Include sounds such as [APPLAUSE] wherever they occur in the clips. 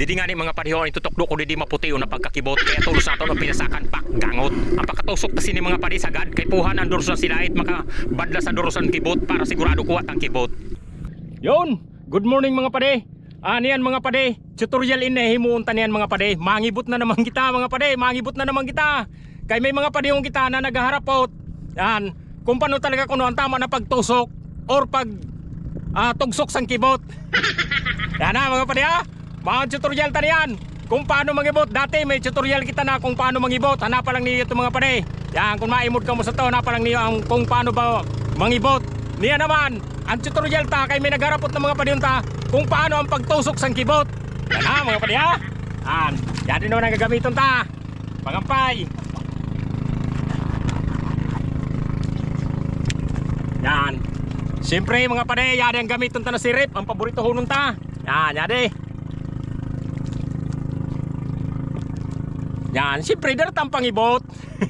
Didi nga ni mga padiho ni tutok ko didi maputi na pagkakibot kaya tulos nato no pinasakan pak gangot. Ang pagkatusok ta sini mga padi sagad kay puhan ang durusan sila it maka badla sa durusan kibot para sigurado kuwat ang kibot. Yon, good morning mga pade. Aniyan mga pade, tutorial ini himuon tanian mga pade. Mangibot na naman kita mga pade, mangibot na naman kita. Kay may mga padihong kita na nagaharapot. Yan, kung paano talaga kuno ang tama na pagtusok or pag ah, tugsok sang kibot. [LAUGHS] Yan na mga pade ha. Mga tutorial tanian. Kung paano mangibot. Dati may tutorial kita na kung paano mangibot. Hanapa lang niyo ito mga pade. Yan, kung maimod ka mo sa to, hanapa lang niyo ang kung paano ba mangibot. Niya naman, ang tutorial ta kay may nagharapot ng mga padihon ta kung paano ang pagtusok sang kibot. Yan ha mga pade ha. Yan, yan din naman ang gagamiton ta. Pangampay. Yan. Siyempre mga pade, yari ang gamiton ta na sirip. Ang paborito hunong ta. Yan, yari. Yan, siyempre darat ang pangibot.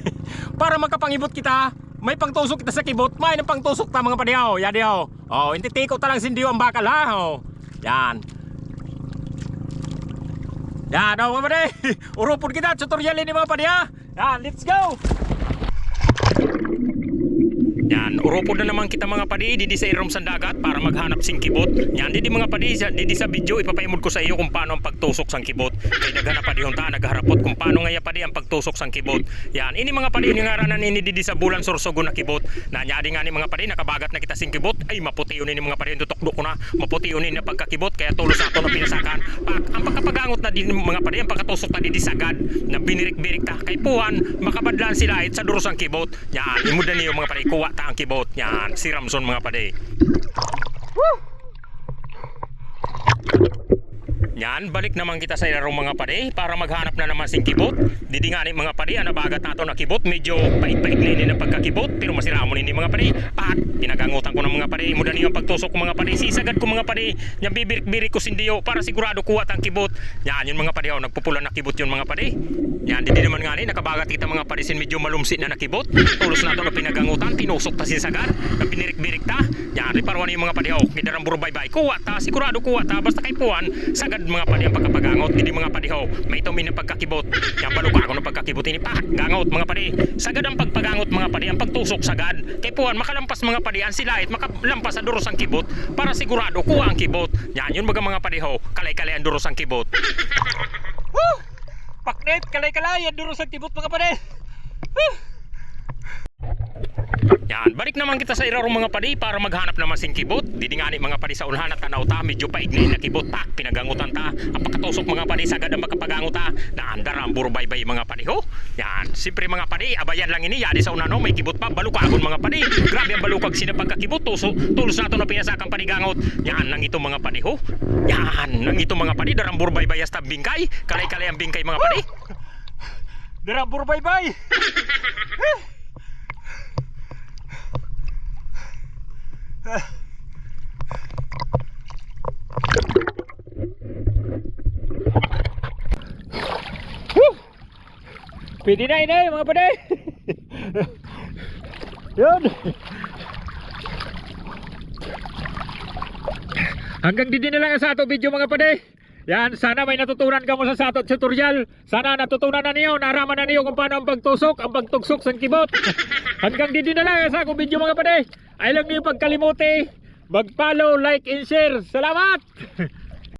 [LAUGHS] Para makapangibot kita, may pangtusok kita sa kibot, may nang pangtusok ta mga oh. Yari oh. Oh, hindi tiko ta lang sindiyo ang bakal ha. Oh. Yan. Yan, oh mga pade. [LAUGHS] Urupon kita, tutorial ini mga pade ha. Yan, let's go. Uropod na naman kita mga padi didi sa irom sa dagat para maghanap sing kibot. Yan, didi mga padi didi sa video ipapaimod ko sa iyo kung paano ang pagtusok sang kibot. Kay naghanap padi hunta nagharapot kung paano nga ya padi ang pagtusok sang kibot. Yan, ini mga padi ni ngaranan ini didi sa bulan sorsogo na kibot. Na nyadi nga ni mga padi nakabagat na kita sing kibot. Ay maputi yun ni mga padi tutok ko na. Maputi yun ni na pagkakibot kaya tulos ato na pinasakan. Pak, ang pagkapagangot na din mga padi ang pagkatusok na didi sagad na binirik-birik ta kay puhan makabadlan sila it sa duros ang kibot. Yan, imudan niyo mga padi kuwa ta ang kibot. Yan, si Ramson mga padi. Yan, balik naman kita sa ilarong mga pade para maghanap na naman sing kibot. Didi nga ni mga pade, ang nabagat nato na kibot, medyo pait-pait na ini na pagkakibot, pero masira mo ni mga pade. Pat, pinagangutan ko ng mga pade, muda niyo ang pagtusok ko mga pade, sisagad ko mga pade, yang bibirik-birik ko sindiyo para sigurado kuha ang kibot. Yan, yun mga pade, oh, nagpupulan na kibot yun mga pade. Yan, didi naman nga ni, nakabagat kita mga pade, sin medyo malumsi na nakibot. Tulos nato na pinagangutan, tinusok ta sisagad, na binirik-birik ta. Yan, riparwan yung mga pade, oh, kidarang buro bye-bye, kuha ta, sigurado kuha ta, basta kay puan, sagad mga padi ang pagkapagangot. Hindi mga padiho may tumin ng pagkakibot. Yung baluka ako ng pagkakibot. Ini pa gangot mga padi sagad ang pagpagangot mga padi ang pagtusok sagad kay puan makalampas mga padi ang silait makalampas sa duros ang kibot para sigurado kuha ang kibot. Yan yun baga mga padiho kalay-kalay ang duros kibot. Paknet kalay-kalay ang duros kibot mga Woo! Yan, balik naman kita sa irarong mga padi para maghanap naman sing kibot. Didingani mga padi sa unahan at tanaw ta, medyo paignin na kibot ta, pinagangutan ta. Ang pagkatusok mga padi sagad ang makapagangot ta, naandar ang burbay-bay mga padi ho. Yan, siyempre mga padi, abayan lang ini, yadi sa unano, may kibot pa, balukagon mga padi. Grabe ang balukag sina pagkakibot, tuso, tulos nato na pinasakang panigangot. Yan, nang ito mga padi ho. Yan, nang ito mga padi, darang burbay-bay hasta bingkay. Kalay-kalay ang bingkay mga padi. Darang burbay-bay. [LAUGHS] Pwede na ini mga pade. [LAUGHS] Yun. Hanggang didi na lang ang sa ato video mga pade. Yan, sana may natutunan ka mo sa ato tutorial. Sana natutunan na niyo, naraman na niyo kung paano ang pagtusok, ang pagtugsok sa kibot. [LAUGHS] Hanggang didi na lang ang sa akong video mga pade. Ay lang niyo pagkalimuti. Mag-follow, like, and share. Salamat! [LAUGHS]